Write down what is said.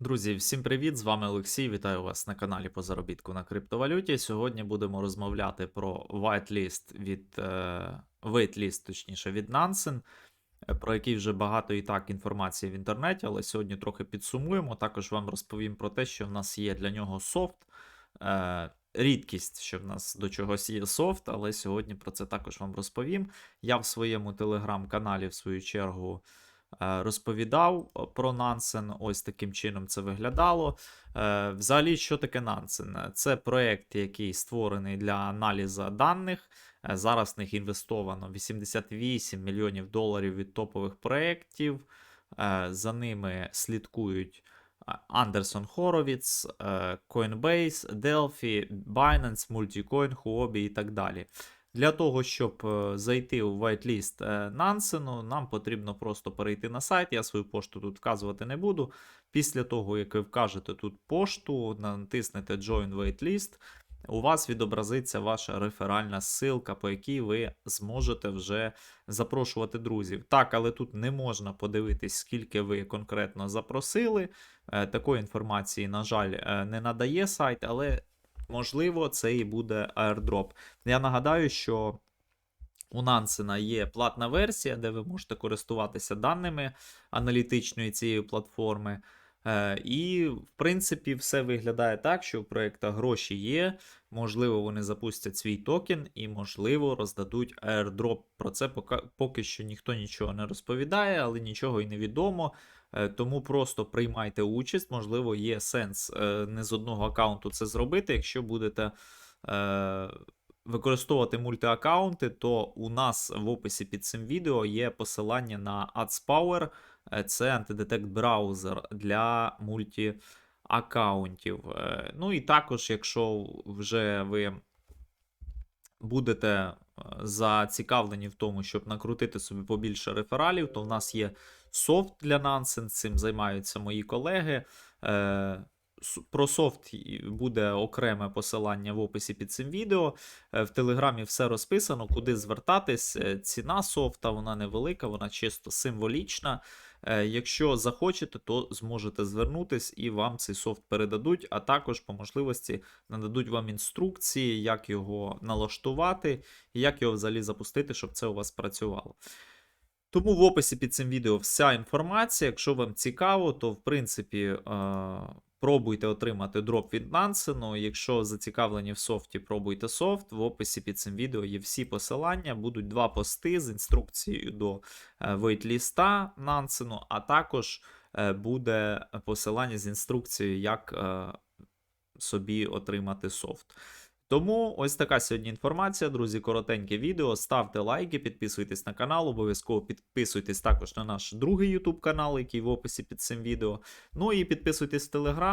Друзі, всім привіт! З вами Олексій. Вітаю вас на каналі по заробітку на криптовалюті. Сьогодні будемо розмовляти про whitelist від е, waitlist, точніше від Nansen, е, про який вже багато і так інформації в інтернеті, але сьогодні трохи підсумуємо. Також вам розповім про те, що в нас є для нього софт. Е, Рідкість, що в нас до чогось є софт, але сьогодні про це також вам розповім. Я в своєму телеграм-каналі, в свою чергу, розповідав е, про Nansen. Ось таким чином це виглядало. Е, Взагалі, що таке Nansen? Це проєкт, який створений для аналізу даних. Е, Зараз в них інвестовано 88 мільйонів доларів від топових проєктів. Е, За ними слідкують Андерсон Хоровіц, е, Coinbase, Delphi, Binance, Multicoin, Huobi і так далі. Для того, щоб е, зайти у whitelist е, Nansen, нам потрібно просто перейти на сайт. Я свою пошту тут вказувати не буду. Після того, як ви вкажете тут пошту, натиснете Join Waitlist, у вас відобразиться ваша реферальна ссылка, по якій ви зможете вже запрошувати друзів. Так, але тут не можна подивитись, скільки ви конкретно запросили. Е, Такої інформації, на жаль, не надає сайт, але можливо це і буде airdrop. Я нагадаю, що у Нансена є платна версія, де ви можете користуватися даними аналітичної цієї платформи. Е, І, в принципі, все виглядає так, що у проєкта гроші є. Можливо, вони запустять свій токен і, можливо, роздадуть airdrop. Про це поки що ніхто нічого не розповідає, але нічого і не відомо. Е, Тому просто приймайте участь. Можливо, є сенс е, не з одного аккаунту це зробити. Якщо будете е, використовувати мультиаккаунти, то у нас в описі під цим відео є посилання на AdsPower. Це антидетект браузер для мультиаккаунтів. Е, Ну і також, якщо вже ви будете зацікавлені в тому, щоб накрутити собі побільше рефералів, то в нас є софт для Нансен, цим займаються мої колеги. Е, Про софт буде окреме посилання в описі під цим відео. Е, В Телеграмі все розписано, куди звертатись. Е, Ціна софта вона невелика, вона чисто символічна. Е, Якщо захочете, то зможете звернутись і вам цей софт передадуть, а також по можливості нададуть вам інструкції, як його налаштувати і як його взагалі запустити, щоб це у вас працювало. Тому в описі під цим відео вся інформація. Якщо вам цікаво, то в принципі е, пробуйте отримати дроп від Нансену. Якщо зацікавлені в софті, пробуйте софт. В описі під цим відео є всі посилання. Будуть два пости з інструкцією до е, вейтліста Нансену, а також е, буде посилання з інструкцією, як е, собі отримати софт. Тому ось така сьогодні інформація, друзі. Коротеньке відео. Ставте лайки, підписуйтесь на канал, обов'язково підписуйтесь також на наш другий YouTube канал, який в описі під цим відео. Ну і підписуйтесь в Telegram,